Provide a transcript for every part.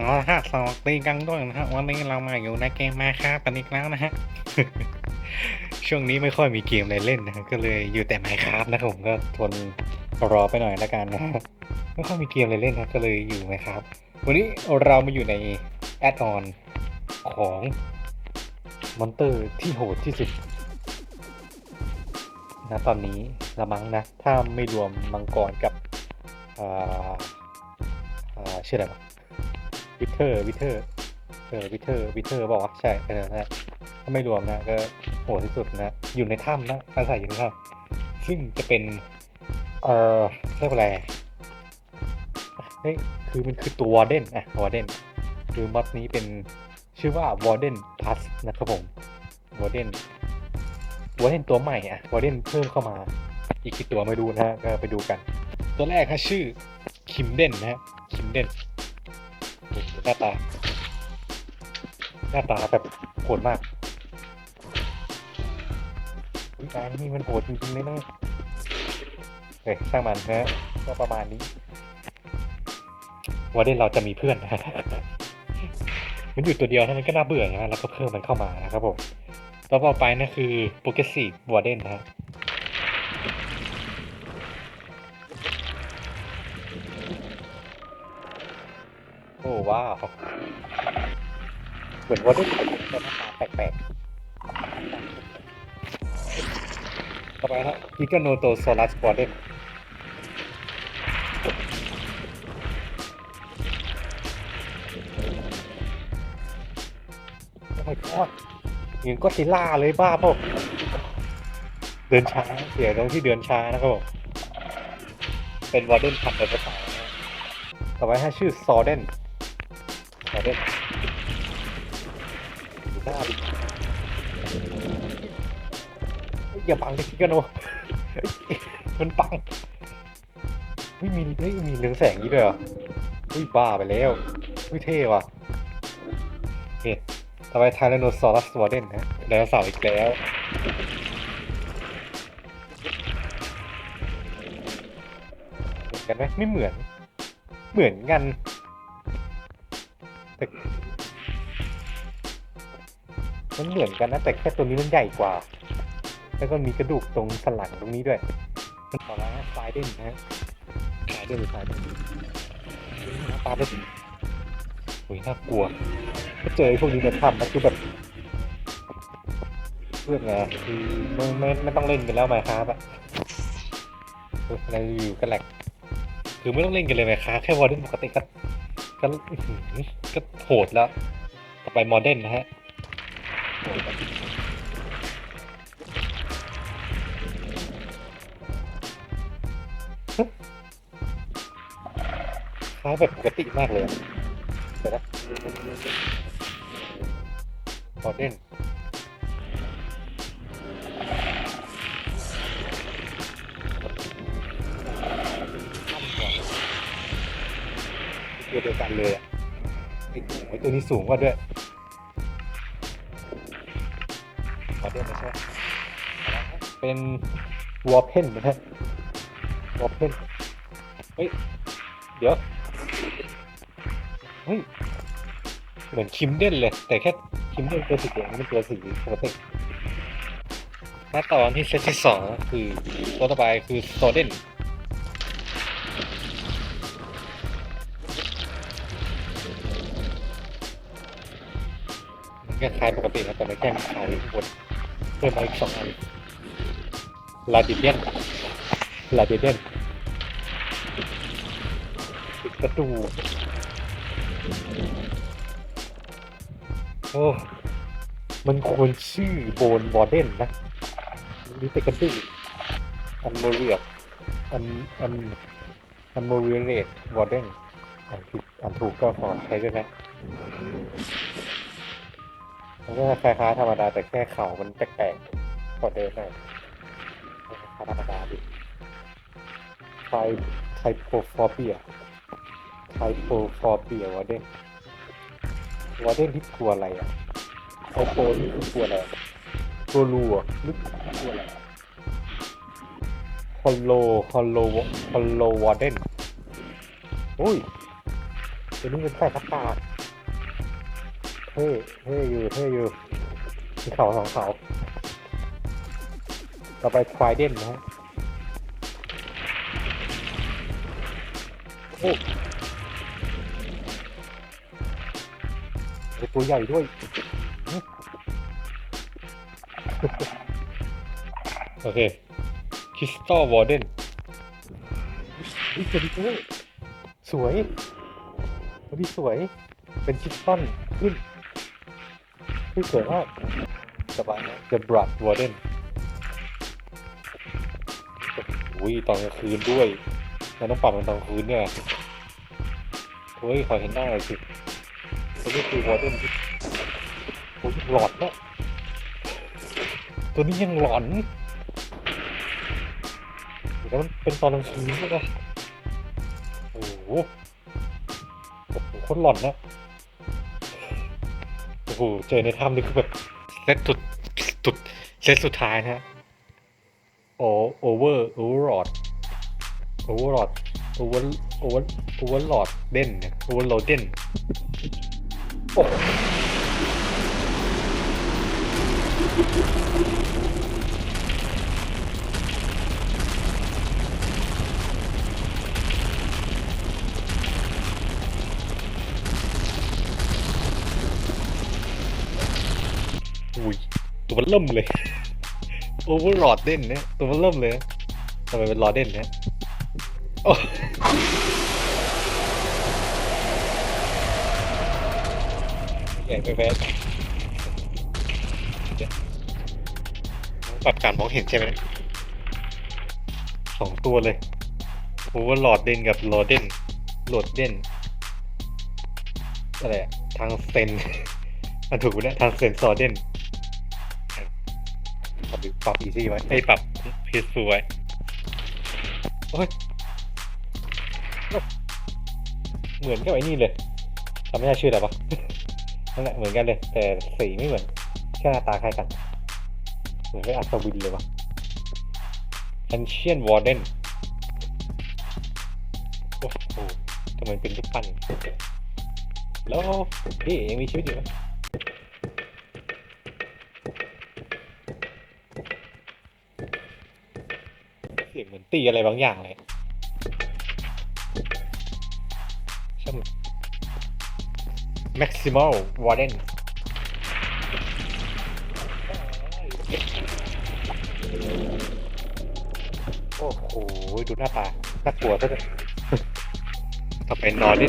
อ๋อฮะสวัสดีกันด้วยนะฮะวันนี้เรามาอยู่ในเกมมาครับกันอีกแล้วนะฮะ ช่วงนี้ไม่ค่อยมีเกมอะไรเล่นนะก็เลยอยู่แต่ไมครับนะครับผมก็ทนรอไปหน่อยแล้วกันนะฮะไม่ค่อยมีเกมอะไรเล่นนะก็เลยอยู่ไมครับ วันนี้เรามาอยู่ในแอดออนของมอนเตอร์ที่โหดที่สุดนะตอนนี้ละมั้งนะ ถ้าไม่รวมมังกรกับอ่าอ่าชื่ออะไรวะ วิเทอร์วิเทอร์เออวิเทอร์วิเทอร์บอกว่าใช่เออนะถ้าไม่รวมนะก็โหดที่สุดนะ อยู่ในถ้ำนะอาศัยอยู่ในถ้ำซึ่งจะเป็น เออเรียกว่าอะไรเฮ้ยคือมันคือตัววอร์เดนอะวอร์เดนคือมอดนี้เป็นชื่อว่าวอร์เดนพัสนะครับผมวอร์เดนวอร์เดนตัวใหม่อะวอร์เดนเพิ่มเข้ามา อีกกี่ตัวไม่รู้นะฮะก็ไปดูกัน ตัวแรกฮะชื่อคิมเดนนะฮะคิมเดน หน้าตา หน้าตาแบบโหดมากวิการนี่มันโหดจริงๆเลยนะเฮ้ยช่างมันนะก็ประมาณนี้วันนี้เราจะมีเพื่อนนะมันอยู่ตัวเดียวนะมันก็น่าเบื่อนะแล้วก็เพิ่มมันเข้ามานะครับผม ต่อไปนะคือโปรเกรสซีฟวอร์เดนนะ อ้ว้าวเหมือนวอร์เดนเป็นหน้าตาแปลกๆต่อไปนะกิกาโนโตโซลัสวอร์เดนโอ้ my god เหมือนก็ซิล่าเลยบ้าเปล่าเดินช้าเสียตรงที่เดินช้านะครับผมเป็นวอร์เดนพันธุ์ในภาษาต่อไปฮะชื่อซอเดน อเดนดูหน้าดิเฮ้ยอย่าบังเลยกิกาโนเฮ้ยมันปังไม่มีเฮ้ยมีเรืองแสงนี้ด้วยเหรอเฮ้ยบ้าไปแล้วเฮ้ยเท่ว่ะโอเคต่อไปไทแรนโนซอรัสวอร์เดนนะไดโนเสาร์อีกแล้วเหมือนกันไหมไม่เหมือน เหมือนกัน มันเหมือนกันนะแต่แค่ตัวนี้มันใหญ่กว่า แล้วก็มีกระดูกตรงสันหลังตรงนี้ด้วย มันต่อมาไฟเดนนะไฟเดนหรือไฟเดนหน้าตาเป็นโอ้ยน่ากลัวถ้าเจอไอ้พวกนี้ในถ้ำมันคือแบบเรื่องไงคือไม่ไม่ไม่ต้องเล่นกันแล้วไมครับอะเอออะไรอยู่กันแหลกคือไม่ต้องเล่นกันเลยไมครับแค่วอร์เดนปกติก็ ก็อื้อหือก็โหดแล้ว ต่อไปโมเดนนะฮะคล้ายแบบปกติมากเลยอะเดี๋ยวนะโมเดน ตัวเดียวกันเลยอะไอ้โอ้ยตัวนี้สูงกว่าด้วยโมเดร์นไม่ใช่เป็นวอลเพนนะฮะวอลเพนเฮ้ย เดี๋ยว เฮ้ย เหมือนคิมเด่นเลย แต่แค่คิมเด่นตัวสีแดงไม่เป็นตัวสีปกติหน้าตอนที่เซตที่สองคือตัวต่อไปคือโซเดน คล้ายปกตินะแต่ไม่แค่มีขาวอยู่ข้างบนเพิ่มมาอีกสองอันลาดิเดียนลาดิเดียนกระดูโอ้มันควรชื่อโบนบอร์เดนนะนี่เป็นกระดูกอันโมเรียอันอันอันโมเรียเรตบอร์เดนอันผิดอันถูกก็ขอใช้ด้วยนะ มันก็คล้ายๆธรรมดาแต่แค่เขามันแปลกๆกว่าเดิมหน่อยธรรมดาดิไทไทโปฟอร์เบียไทโปฟอร์เบียวอร์เด้นวอร์เด้นที่กลัวอะไรอะโอโปนี่คือกลัวอะไรกลัวรูอะหรือกลัวอะไรคอนโลคอนโลคอนโลวอร์เด้นอุ้ยตัวนี้เป็นใส่หน้า กากเท่เท่อยู่เท่อยู่มีเขาสองเขาต่อไปควายเด่นนะฮะโอ้ยตัวใหญ่ด้วยโอเคคริสตัลวอร์เดนนี่ตัวนี้ด้วยสวย ตัวนี้สวย เป็นคริสตัลขึ้น ขึ้สวยมากสบายนะ The Blood Warden อุ้ยตอนกลางคืนด้วยเราต้องปรับมันตอนกลางคืนเนี่ยเฮ้ยขอเห็นหน้าหน่อยสิตัวนี้คือ Warden ที่โอ้ยหลอดนะตัวนี้ยังหลอนแล้วมันเป็นตอนกลางคืนด้วยนะโอ้โหโหคตรหลอนนะ อ้โหเจอในถ้ำนี่คือแบบเซตสุดสุดเซตสุดท้ายนะฮะโอโอเวอร์โอเวอร์ลอดโอเวอร์ลอดโอเวอร์โอเวอร์โอเวอร์ลอดเด่นเนี่ยโอเวอร์โหลดเด่นโอ้ อุ้ยตัวมันเริ่มเลยโอเวอร์ลอดเด่นเนี่ยตัวมันเริ่มเลยทำไมเป็นลอดเด่นเนี่ยโอ้ใหญ่ไปแพ้ปรับการมองเห็นใช่ไหมสองตัวเลยโอเวอร์ลอดเด่นกับลอดเด่นโหลดเด่นอะไรอะทางเซนมันถูกไหมเนี่ยทางเซนซอเด่น ปรับปรับอีซี่ไว้ไอ้ยปรับพีซฟูไว้โอ้ยเหมือนกับไอ้นี่เลยจำไม่ได้ชื่ออะไรปะ นั่นแหละเหมือนกันเลย แต่สีไม่เหมือนแค่หน้าตาคล้ายกัน เหมือนกับอัศวินเลยวะ Ancient Warden โอ้โหทำไมเป็นรูปปั้นแล้วพี่ยังมีชีวิตอยู่ไหม ตีอะไรบางอย่างเลยช่าง Maximal Warden โอ้โห ดูหน้าตาน่ากลัวซะด้วยต่อไปนอนดิ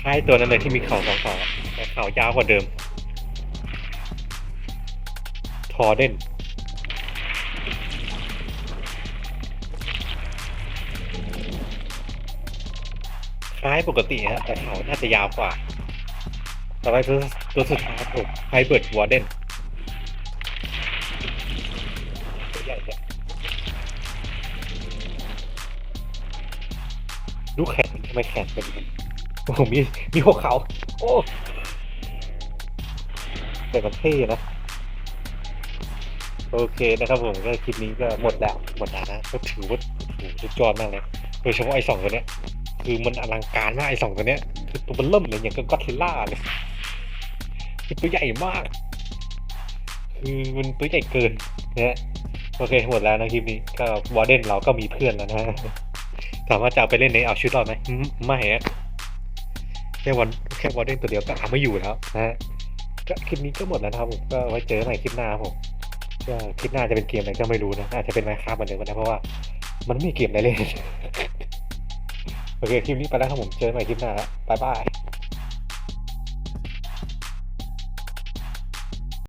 คล้ายตัวนั้นเลยที่มีเข่าสองเขาแต่เข่ายาวกว่าเดิม ทอเดนคล้ายปกติฮะแต่เขาน่าจะยาวกว่า ต่อไปตัวตัวสุดท้ายผมไฮเบิร์ดวอร์เดนตัวใหญ่ดูแขนทำไมแขนเป็นโอ้โหมีมีหัวเขา โอ้แต่มันเท่นะ โอเคนะครับผมก็คลิปนี้ก็หมดแล้วหมดแล้วนะก็ถือว่าโอ้โหสุดยอดมากเลยโดยเฉพาะไอ้สองตัวเนี้ยคือมันอลังการมากไอ้สองตัวเนี้ยคือตัวมันเริ่มเลยอย่างกับก็อดซิลล่าเลยคือตัวใหญ่มาก คือมันตัวใหญ่เกินนะฮะโอเคหมดแล้วนะคลิปนี้ก็วอร์เดนเราก็มีเพื่อนแล้วนะถามว่าจะเอาไปเล่นในเอาชุดรอดไหมไม่ฮะแค่วันแค่วอร์เดนตัวเดียวก็เอาไม่อยู่แล้วนะฮะก็คลิปนี้ก็หมดแล้วครับผมก็ไว้เจอกันใหม่คลิปหน้าครับผม ช่คลิปหน้าจะเป็นเกมอะไรก็ไม่รู้นะ อาจจะเป็นไมค้าเหมือนเดิมก็ได้เพราะว่า มันไม่มีเกมอะไรเล่น โอเค คลิปนี้ไปแล้วครับผม เจอกันใหม่คลิปหน้าแล้วบ๊ายบาย